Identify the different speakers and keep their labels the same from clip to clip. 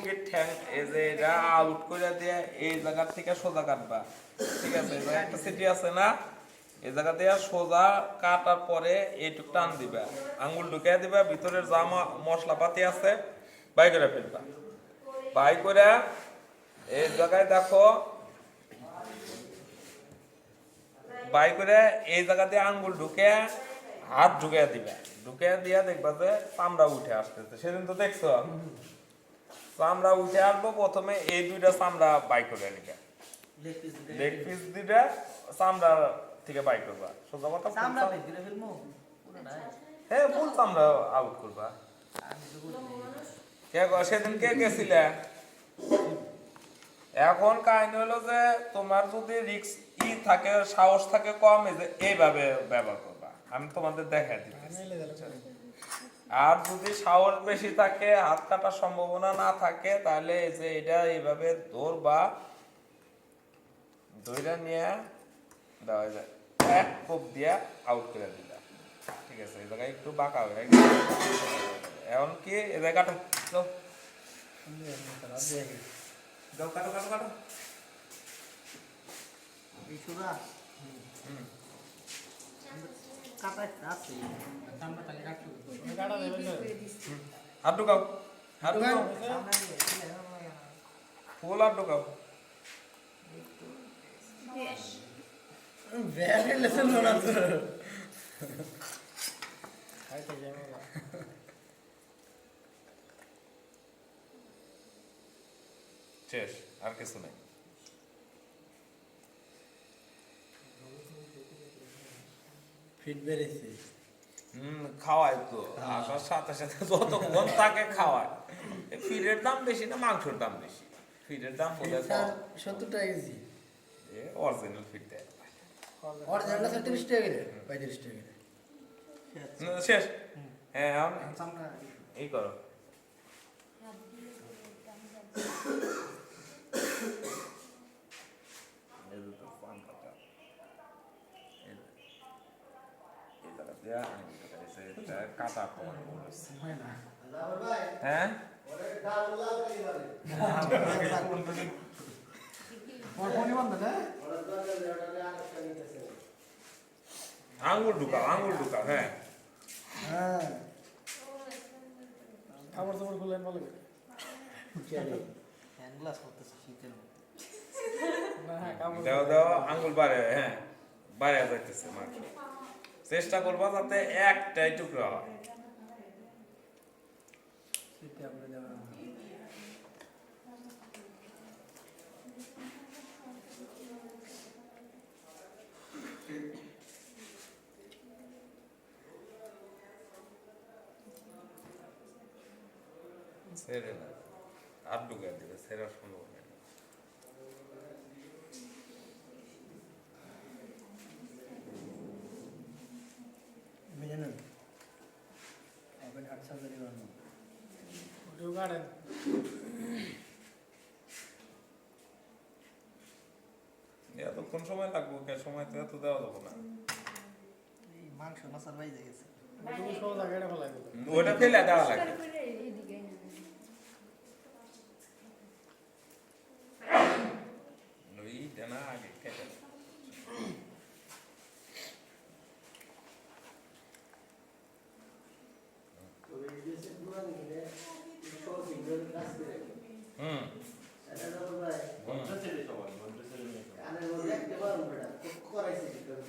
Speaker 1: মুরগির ঠ্যাং, এই যে এটা আউট করে দিয়ে এই জায়গা থেকে সোজা কাটবা। ঠিক আছে? এই জায়গায় একটা সিটি আছে না? এই জায়গা দিয়ে সোজা কাটার পরে এইটুক টান দিবা। আঙ্গুল ঢুকিয়ে দিবা, ভিতরের যা মশলাপাতি আছে, বাই করে ফেলবা। বাই করে এই জায়গায় দেখো, বাই করে এই জায়গা দিয়ে আঙ্গুল ঢুকে হাত ঢুকে দিবে। ঢুকে দিয়ে দেখবা যে চামড়া উঠে আসতেছে। সেদিন তো দেখছ? চামড়া উঠে আসব প্রথমে এই দুইটা চামড়া বাই করে নিবে।
Speaker 2: লেগ পিস
Speaker 1: দিবে চামড়া থেকে বাই করবা। সোজা কথা
Speaker 2: চামড়া করে
Speaker 1: হ্যাঁ ফুল চামড়া আউট করবা। কে সেদিন কে গেছিলে? এখন কাহিনী হলো যে তোমার যদি রিক্স ই থাকে সাহস থাকে কম যে এইভাবে ব্যবহার করবা। আমি তোমাদের দেখাই দিতেছি। আর যদি সাহস বেশি থাকে হাত কাটার সম্ভাবনা না থাকে তাহলে এই যে এটা এইভাবে ধরবা ধইরা নিয়ে দেওয়া যায়। এক কোপ দিয়া আউট করে দিলা। ঠিক আছে এই জায়গায় একটু বাঁকা হয়ে এখন কি? এই জায়গাটা যাও কাটো কাটো কাটো। হুম।
Speaker 2: কাটা আছে
Speaker 1: হাত ঢুকাও হাত ঢুকাও
Speaker 2: সামনে দিয়ে দিলে ভালো লাগে না।
Speaker 1: ফুল হাত ঢুকাও শেষ আর কিছু নেই
Speaker 3: ফিট বেড়েছে।
Speaker 1: হুম খাওয়ায় তো। আসার সাথে সাথে যতক্ষণ তাকে খাওয়ায়। ফিডের দাম বেশি না মাংসের দাম বেশি। ফিডের দাম বলে
Speaker 3: সত্তর টাকা কেজি।
Speaker 1: অরিজিনাল ফিড দেয়।
Speaker 3: অরিজিনালটা ছত্রিশ টাকা করে পঁয়ত্রিশ টাকা
Speaker 1: শেষ। হ্যাঁ এই করো এই দুটো পান পাতা। এই যে- এই জায়গা হ্যাঁ আঙ্গুল ঢুকাও আঙ্গুল ঢুকাও হ্যাঁ
Speaker 3: হ্যাঁ
Speaker 4: খাবার দাবার খুললেন ভালো
Speaker 1: দেও দেও আঙ্গুল বাড়ে হ্যাঁ বাড়ে যাইতেছে মাংস চেষ্টা করবা যাতে একটাই টুকরা হয়। ছেড়ে না। আর ঢুকে দিবে ছেড়ার সম্ভব নেই
Speaker 3: বুঝলেন এখন হাট সার্জারি বানাবো
Speaker 4: কাটেন
Speaker 1: এতক্ষণ সময় লাগবে? কে সময় তো এত দেওয়া যাবে না।
Speaker 2: এই মাংস মাছের বাইরে গেছে।
Speaker 4: ওটুকু সব জায়গাটা
Speaker 1: ওটা ফেলে দেওয়া লাগে ওইটা না আগে কেটে দাও। হুম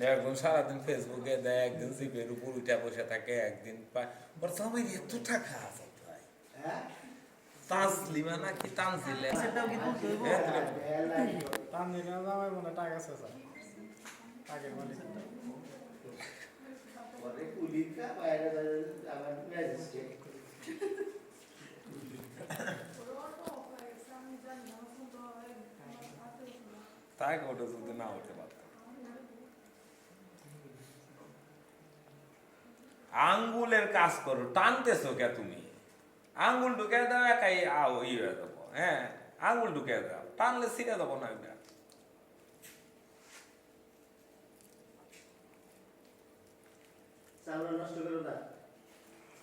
Speaker 4: হ্যাঁ,
Speaker 1: একদম সারাদিন ফেসবুকে দেয় একদিন জিপের উপর উঠা বসে থাকে একদিন বলছে আমার এত টাকা আছে ভাই। তাজলিমা নাকি তানজিলে?
Speaker 3: হ্যাঁ,
Speaker 1: তাই ওটা যদি না উঠে আঙ্গুলের কাজ করো টানতেছো কে তুমি? আঙ্গুল ঢুকে দাও একাই আও ই হয়ে যাব। হ্যাঁ আঙ্গুল ঢুকে দাও টানলে ছিঁড়ে যাব না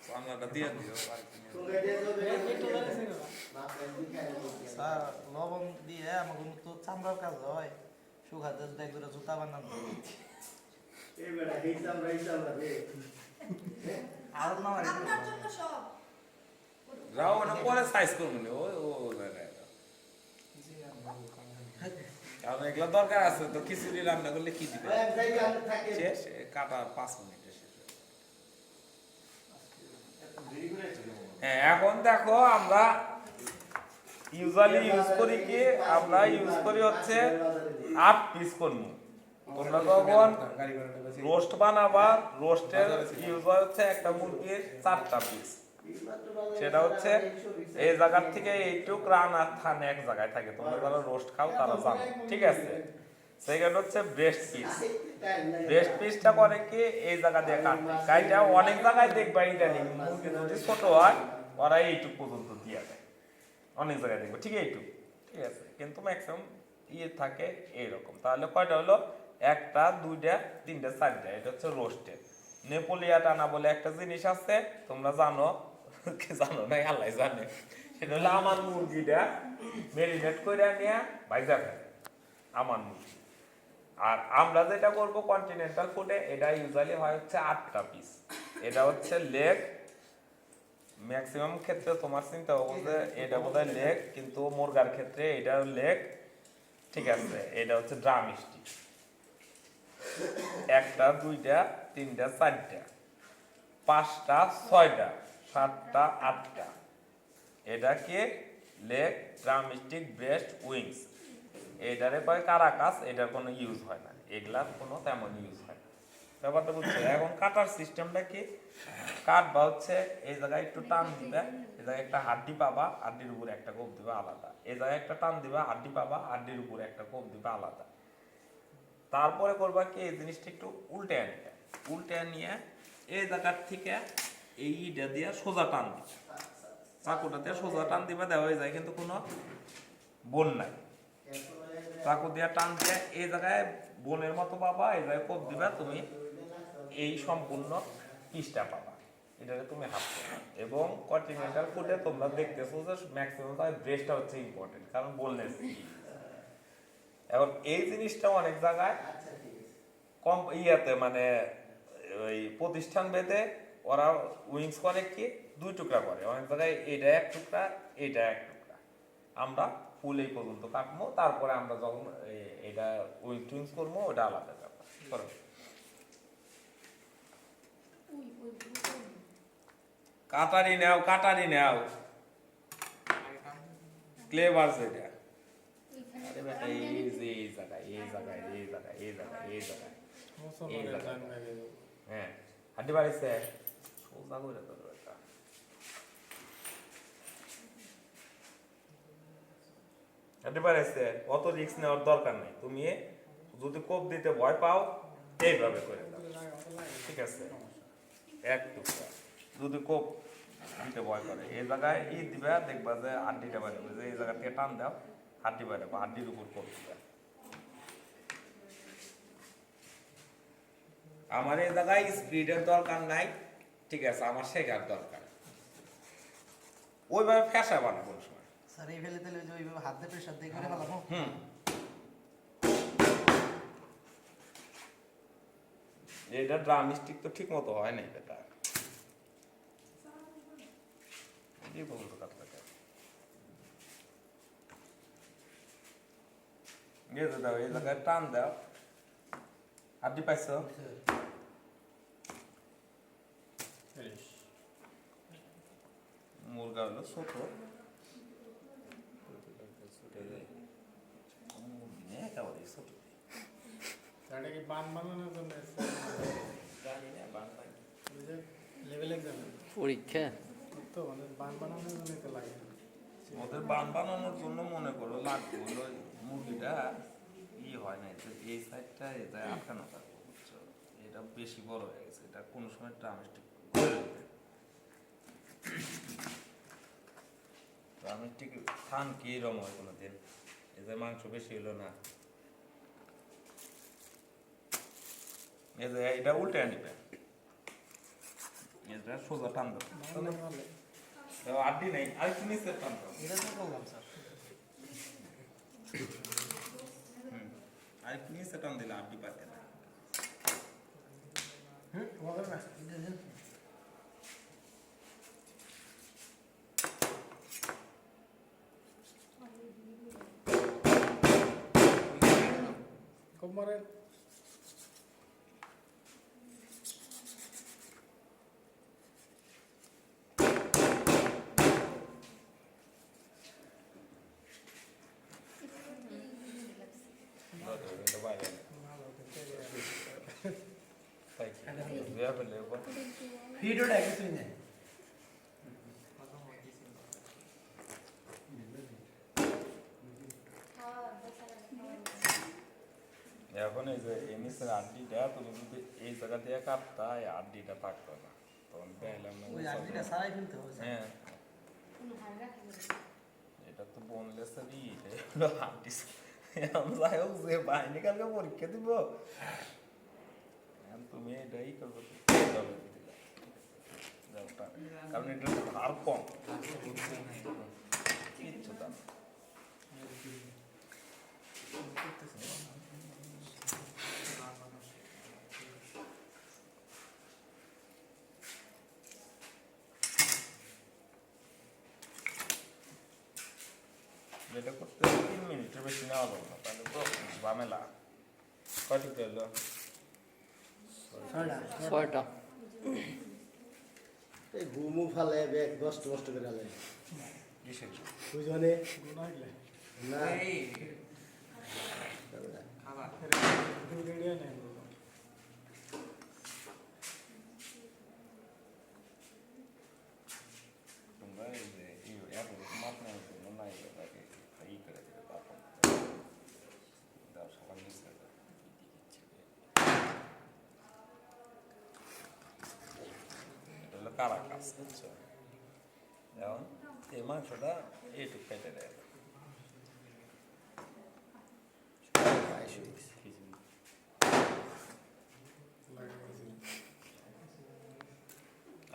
Speaker 1: চামড়াটা দিয়ে দিও।
Speaker 2: স্যার লবণ দিয়ে আমাকে তো চামড়ার কাজ হয়। শুকাতে যদি এক জুতা বানানো।
Speaker 3: এই বেটা, এই চামড়া, এই চামড়া রে।
Speaker 2: আর না আমার
Speaker 5: আপনার জন্য সব।
Speaker 1: যাও ওটা পরে সাইজ করব ও ও কারণ এগুলো দরকার আছে তো খিচুড়ি রান্না করলে কি দিবে। শেষ কাটা পাঁচ মিনিটে শেষ। হ্যাঁ এখন দেখো আমরা ইউজুয়ালি ইউজ করি কি আমরা ইউজ করি হচ্ছে আট পিস করব। রোস্ট বানাবা রোস্টের ইউজ হচ্ছে একটা মুরগির চারটা পিস সেটা হচ্ছে এই জায়গার থেকে এইটুক রান আর থান এক জায়গায় থাকে। তোমরা যারা রোস্ট খাও, তারা জানো। ঠিক আছে? সেকেন্ড হচ্ছে ব্রেস্ট পিস ব্রেস্ট পিসটা করে কি? এই জায়গা দিয়ে কাটবে। কাইটা অনেক জায়গায় দেখবা ইদানিং। মুরগি যদি ছোট হয়, ওরা এইটুক পর্যন্ত দিয়ে দেয়। অনেক জায়গায় দেখবে। ঠিক এইটুক। ঠিক আছে? কিন্তু ম্যাক্সিমাম ইয়ে থাকে এইরকম। তাহলে কয়টা হলো? একটা, দুইটা, তিনটা, চারটা, এটা হচ্ছে রোস্টেড নেপোলিয়া টানা বলে একটা জিনিস আছে, তোমরা জানো? জানো না আল্লাহ জানে। সেটা হলো আমার মুরগিটা মেরিনেট করে নিয়ে ভাইজা ফেলে আমার মুরগি। আর আমরা যেটা করব কন্টিনেন্টাল ফুডে এটা ইউজুয়ালি হয় হচ্ছে আটটা পিস এটা হচ্ছে লেগ ম্যাক্সিমাম ক্ষেত্রে তোমার চিন্তা হব যে এটা বোধহয় লেগ কিন্তু মুরগার ক্ষেত্রে এটা লেগ ঠিক আছে, এটা হচ্ছে ড্রাম স্টিক। একটা, দুইটা, তিনটা, চারটা, পাঁচটা, ছয়টা, সাতটা, আটটা। এটা কি? Leg, drumstick, breast, wings. এটারে কয় কারাকাস এটার কোনো ইউজ হয় না। এগুলার কোনো তেমন ইউজ হয় না। ব্যাপারটা বুঝছ এখন কাটার সিস্টেমটা কি? কাটবা হচ্ছে এই জায়গায় একটু টান দিবে, এই জায়গায় একটা হাড্ডি পাবা, হাড্ডির উপরে একটা কোপ দিবে আলাদা। এই জায়গায় একটা টান দিবা, হাড্ডি পাবা, হাড্ডির উপরে একটা কোপ দিবে আলাদা। তারপরে করবা কি, এই জিনিসটা একটু উল্টে আনবে। উল্টে নিয়ে এই জায়গার থেকে এই ইটা দিয়ে সোজা টান দিবে। চাকুটা দিয়ে সোজা টান দিবে, দেওয়া যায়, কিন্তু কোনো বোন নাই। চাকু দিয়ে টান দিয়ে এই জায়গায় বোনের মতো পাবা, এই জায়গায় কোপ দিবা, তুমি এই সম্পূর্ণ পিসটা পাবা। এটাকে তুমি হাফ এবং কন্টিনেন্টাল ফুডে তোমরা দেখতেছো যে ম্যাক্সিমাম তাই ব্রেস্টটা হচ্ছে ইম্পর্টেন্ট কারণ বললে এখন এই জিনিসটা অনেক জায়গায় কম ইয়াতে মানে ওই প্রতিষ্ঠান বেঁধে ওরা উইংস করে কি? দুই টুকরা করে। অনেক জায়গায় এটা এক টুকরা এটা এক টুকরা। আমরা ফুল এই পর্যন্ত কাটবো। তারপরে আমরা যখন এটা উইংস টুইংস করব ওটা আলাদা ব্যাপার। করো। কাটারি নাও কাটারি নাও। ক্লেভার যেটা আরে বেটা এই এই জায়গায় এই জায়গায় এই জায়গায় এই জায়গায় এই জায়গায় হ্যাঁ হাড্ডি বাড়িছে সোজা করে তো এটা হাড্ডি বাড়িছে অত রিস্ক নেওয়ার দরকার নেই তুমি যদি কোপ দিতে ভয় পাও এইভাবে করে দাও ঠিক আছে এক টুকরা যদি কোপ দিতে ভয় করে এই জায়গায় ই দিবা দেখবা যে হাড্ডিটা বাইরে এই জায়গা থেকে টান দাও হাড্ডি বাইরে হাড্ডির উপর কোপ দিবা আমার এই জায়গায় স্পিডের দরকার নাই। ঠিক আছে আমার শেখার দরকার। ওইভাবে ফ্যাসা বানাবো কোনো সময়।
Speaker 2: স্যার এই ফেলে যে ওইভাবে হাত দিয়ে প্রেশার দিয়ে করে ফেলাম
Speaker 1: হুম। এটা ড্রাম স্টিক তো ঠিক মতো হয় না এটা এই বলতো কাতলাটা গেছে দাও এই জায়গায় টান দাও। হাড্ডি পাইছো
Speaker 4: শেষ।
Speaker 1: হলো ছোট। একেবারে ছোট
Speaker 4: এটা কি বান বানানোর জন্য
Speaker 1: জানি না বাংলা
Speaker 4: ওই যে level exam এ।
Speaker 6: পরীক্ষা?
Speaker 4: তো মানে বান বানানোর জন্য তো লাগে
Speaker 1: ওদের বান বানানোর জন্য মনে করো লাগবে হলো মুরগিটা ই হয় না এই সাইডটা এটা আটকানো থাকবে বুঝছ? এটা বেশি বড় হয়ে গেছে এটা কোনো সময় ড্রামস্টিক ড্রামস্টিক থান কি রকম হয় কোনো দিন এই মাংস বেশি হলো না। এই এটা উল্টে নিবে এটা সোজা টান দাও আড্ডি নেই আরেকটু নিচে টান দাও
Speaker 2: এটা তো করলাম স্যার।
Speaker 1: হুম আরেকটু নিচে টান দিলে আড্ডি পাতে না।
Speaker 4: হুম মজা না খুব মারেন
Speaker 1: দাও, দাও, এটা বাইরে নে।
Speaker 4: ভালো কিন্তু
Speaker 1: তাই কি? দেয়া ফেলে এবার।
Speaker 3: ভিডিওটা কিছুই নেই
Speaker 1: এখন এই যে নিচের আড্ডিটা তুমি যদি এই জায়গা দিয়ে কাটতা এই আড্ডিটা থাকতো না। তখন দেখলাম না
Speaker 2: ওই আড্ডিটা সারাই ফেলতে হবে।
Speaker 1: হ্যাঁ। এটা তো বোনলেস ই এটা হলো আড্ডি আমি যাই হোক যে বাইরে কালকে পরীক্ষা দিব। এখন তুমি এটাই করব। কারণ এটা ধার কম। কিচ্ছু দাম এটা করতে তিন মিনিটের বেশি নেওয়া যাবে না তাহলে তো ঝামেলা। কয়টি পেল
Speaker 3: ছয়টা
Speaker 5: ছয়টা।
Speaker 6: এই ঘুমু ফালে ব্যাগ কষ্ট কষ্ট করে না।
Speaker 4: দুই রেডিয়া নেই
Speaker 1: তোমরা এই যে এই এত মাপ নেওয়ার জন্য নাই তাকে ই করে দিলে তখন দাও সকাল নিচে দাও এটা হলো মাংসটা এইটুক কেটে দেয় খিচুড়ি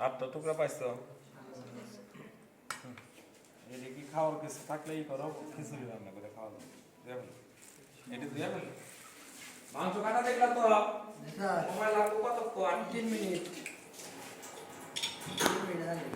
Speaker 1: আটটা টুকরা পাইছো। এটা খাওয়ার কিছু থাকলেই করো খিচুড়ি রান্না করে খাওয়া যাবে এটা দিয়ে। মাংস কাটা দেখলাম তো সময় লাগবে কতক্ষণ
Speaker 3: তিন মিনিট তিন মিনিট